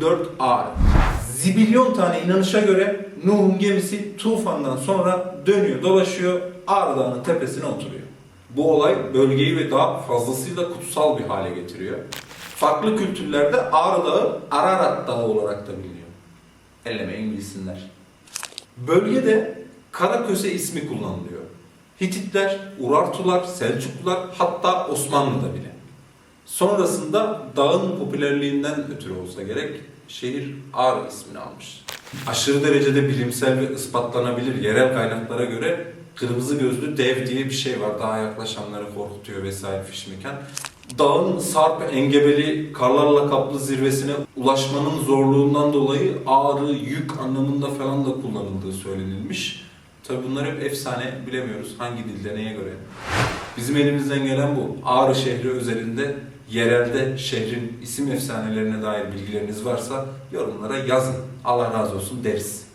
04 Ağrı. Zibilyon tane inanışa göre Nuh'un gemisi tufandan sonra dönüyor, dolaşıyor, Ağrı Dağı'nın tepesine oturuyor. Bu olay bölgeyi ve dağı fazlasıyla kutsal bir hale getiriyor. Farklı kültürlerde Ağrı Dağı Ararat Dağı olarak da biliniyor. Ellemeyin bilsinler. Bölgede Karaköse ismi kullanılıyor. Hititler, Urartular, Selçuklular hatta Osmanlı'da bile. Sonrasında dağın popülerliğinden ötürü olsa gerek şehir Ağrı ismini almış. Aşırı derecede bilimsel ve ispatlanabilir yerel kaynaklara göre kırmızı gözlü dev diye bir şey var. Daha yaklaşanları korkutuyor vesaire fişmeken. Dağın sarp engebeli karlarla kaplı zirvesine ulaşmanın zorluğundan dolayı ağrı, yük anlamında falan da kullanıldığı söylenilmiş. Tabi bunlar hep efsane bilemiyoruz hangi dilde neye göre. Bizim elimizden gelen bu. Ağrı şehri özelinde yerelde şehrin isim efsanelerine dair bilgileriniz varsa yorumlara yazın. Allah razı olsun deriz.